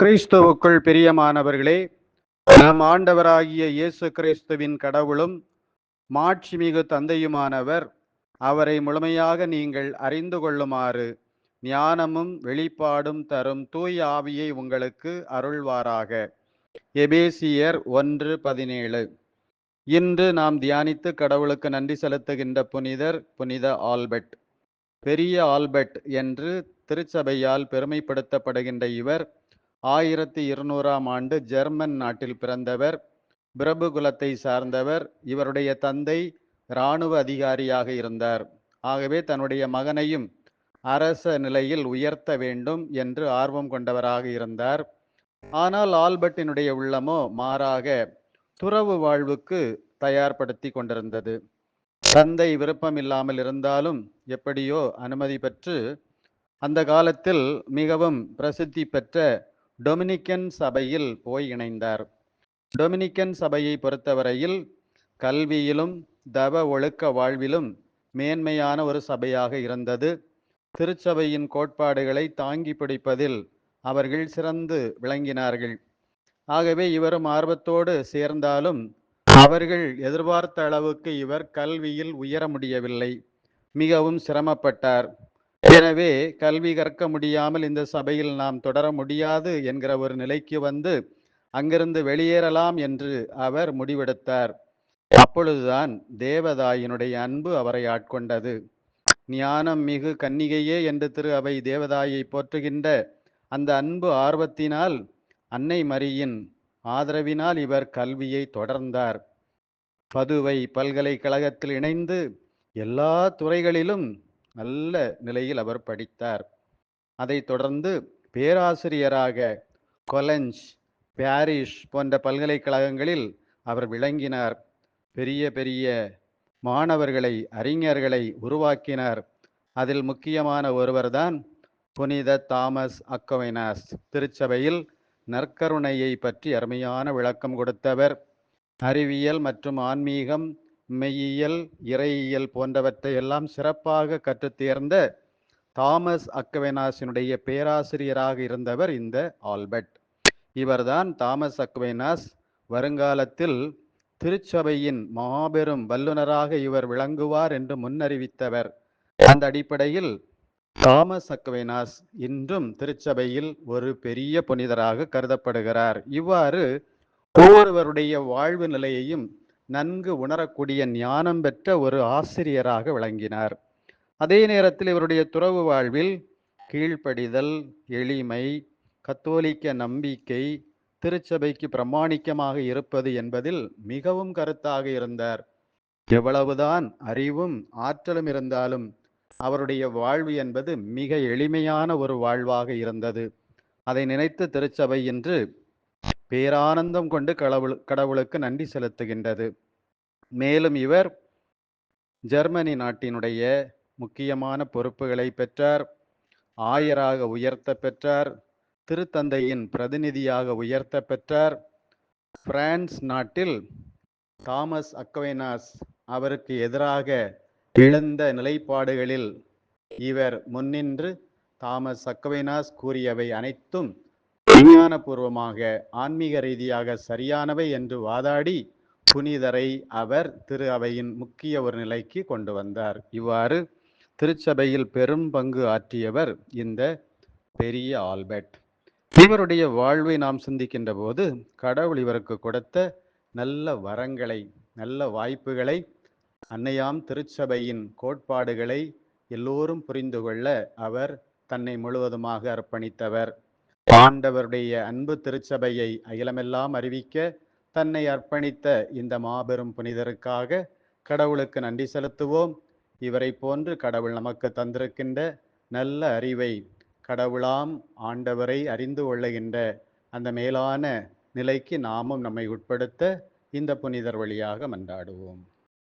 கிறிஸ்துவுக்குள் பிரியமானவர்களே நம் ஆண்டவராகிய இயேசு கிறிஸ்துவின் கடவுளும் மாட்சிமிகு தந்தையுமானவர் அவரை முழுமையாக நீங்கள் அறிந்து கொள்ளுமாறு ஞானமும் வெளிப்பாடும் தரும் தூய் ஆவியை உங்களுக்கு அருள்வாராக. எபேசியர் ஒன்று பதினேழு. இன்று நாம் தியானித்து கடவுளுக்கு நன்றி செலுத்துகின்ற புனிதர் புனித ஆல்பர்ட். பெரிய ஆல்பர்ட் என்று திருச்சபையால் பெருமைப்படுத்தப்படுகின்ற இவர் ஆயிரத்தி இருநூறாம் ஆண்டு ஜெர்மன் நாட்டில் பிறந்தவர் பிரபு குலத்தை சார்ந்தவர் இவருடைய தந்தை இராணுவ அதிகாரியாக இருந்தார். ஆகவே தன்னுடைய மகனையும் அரச நிலையில் உயர்த்த வேண்டும் என்று ஆர்வம் கொண்டவராக இருந்தார். ஆனால் ஆல்பர்ட்டினுடைய உள்ளமோ மாறாக துறவு வாழ்வுக்கு தயார்படுத்தி கொண்டிருந்தது. தந்தை விருப்பம் இல்லாமல் இருந்தாலும் எப்படியோ அனுமதி பெற்று அந்த காலத்தில் மிகவும் பிரசித்தி பெற்ற டொமினிக்கன் சபையில் போய் இணைந்தார். டொமினிக்கன் சபையை பொறுத்தவரையில் கல்வியிலும் தவ ஒழுக்க வாழ்விலும் மேன்மையான ஒரு சபையாக இருந்தது. திருச்சபையின் கோட்பாடுகளை தாங்கி பிடிப்பதில் அவர்கள் சிறந்து விளங்கினார்கள். ஆகவே இவரும் ஆர்வத்தோடு சேர்ந்தாலும் அவர்கள் எதிர்பார்த்த அளவுக்கு இவர் கல்வியில் உயர முடியவில்லை. மிகவும் சிரமப்பட்டார். எனவே கல்வி கற்க முடியாமல் இந்த சபையில் நாம் தொடர முடியாது என்கிற ஒரு நிலைக்கு வந்து அங்கிருந்து வெளியேறலாம் என்று அவர் முடிவெடுத்தார். அப்பொழுதுதான் தேவதாயினுடைய அன்பு அவரை ஆட்கொண்டது. ஞானம் மிகு கன்னிகையே என்று திரு அவை தேவதாயை போற்றுகின்ற அந்த அன்பு ஆர்வத்தினால் அன்னை மரியின் ஆதரவினால் இவர் கல்வியை தொடர்ந்தார். பதுவை பல்கலைக்கழகத்தில் இணைந்து எல்லா துறைகளிலும் நல்ல நிலையில் அவர் படித்தார். அதைத் தொடர்ந்து பேராசிரியராக கொலஞ்ச் பாரிஸ் போன்ற பல்கலைக்கழகங்களில் அவர் விளங்கினார். பெரிய பெரிய மாணவர்களை அறிஞர்களை உருவாக்கினார். அதில் முக்கியமான ஒருவர்தான் புனித தாமஸ் அக்கவைனாஸ் திருச்சபையில் நற்கருணையை பற்றி அருமையான விளக்கம் கொடுத்தவர். அறிவியல் மற்றும் ஆன்மீகம் மெய்யியல் இறையியல் போன்றவற்றை எல்லாம் சிறப்பாக கற்றுத்தேர்ந்த தாமஸ் அக்வெனாஸினுடைய பேராசிரியராக இருந்தவர் இந்த ஆல்பர்ட். இவர்தான் தாமஸ் அக்வெனாஸ் வருங்காலத்தில் திருச்சபையின் மாபெரும் வல்லுநராக இவர் விளங்குவார் என்று முன்னறிவித்தவர். அந்த அடிப்படையில் தாமஸ் அக்வெனாஸ் இன்றும் திருச்சபையில் ஒரு பெரிய புனிதராக கருதப்படுகிறார். இவ்வாறு ஒவ்வொருவருடைய வாழ்வு நிலையையும் நன்கு உணரக்கூடிய ஞானம் பெற்ற ஒரு ஆசிரியராக விளங்கினார். அதே நேரத்தில் இவருடைய துறவு வாழ்வில் கீழ்ப்படிதல் எளிமை கத்தோலிக்க நம்பிக்கை திருச்சபைக்கு பிரமாணிக்கமாக இருப்பது என்பதில் மிகவும் கருத்தாக இருந்தார். எவ்வளவுதான் அறிவும் ஆற்றலும் இருந்தாலும் அவருடைய வாழ்வு என்பது மிக எளிமையான ஒரு வாழ்வாக இருந்தது. அதை நினைத்து திருச்சபை என்று பேரானந்தம் கொண்டு கடவுள் கடவுளுக்கு நன்றி செலுத்துகின்றது. மேலும் இவர் ஜெர்மனி நாட்டினுடைய முக்கியமான பொறுப்புகளை பெற்றார் ஆயராக உயர்த்த பெற்றார் திருத்தந்தையின் பிரதிநிதியாக உயர்த்த பெற்றார். பிரான்ஸ் நாட்டில் தாமஸ் அக்வைனாஸ் அவருக்கு எதிராக இழந்த நிலைப்பாடுகளில் இவர் முன்னின்று தாமஸ் அக்வைனாஸ் கூறியவை அனைத்தும் விஞ்ஞானபூர்வமாக ஆன்மீக ரீதியாக சரியானவை என்று வாதாடி புனிதரை அவர் திரு அவையின் முக்கிய ஒரு நிலைக்கு கொண்டு வந்தார். இவ்வாறு திருச்சபையில் பெரும் பங்கு ஆற்றியவர் இந்த பெரிய ஆல்பர்ட். இவருடைய வாழ்வை நாம் சிந்திக்கின்ற போது கடவுள் இவருக்கு கொடுத்த நல்ல வரங்களை நல்ல வாய்ப்புகளை அன்னையாம் திருச்சபையின் கோட்பாடுகளை எல்லோரும் புரிந்து கொள்ள அவர் தன்னை முழுவதுமாக அர்ப்பணித்தவர். ஆண்டவருடைய அன்பு திருச்சபையை அகிலமெல்லாம் அறிவிக்க தன்னை அர்ப்பணித்த இந்த மாபெரும் புனிதருக்காக கடவுளுக்கு நன்றி செலுத்துவோம். இவரை போன்று கடவுள் நமக்கு தந்திருக்கின்ற நல்ல அறிவை கடவுளாம் ஆண்டவரை அறிந்து கொள்ளுகின்ற அந்த மேலான நிலைக்கு நாமும் நம்மை உட்படுத்த இந்த புனிதர் வழியாக மன்றாடுவோம்.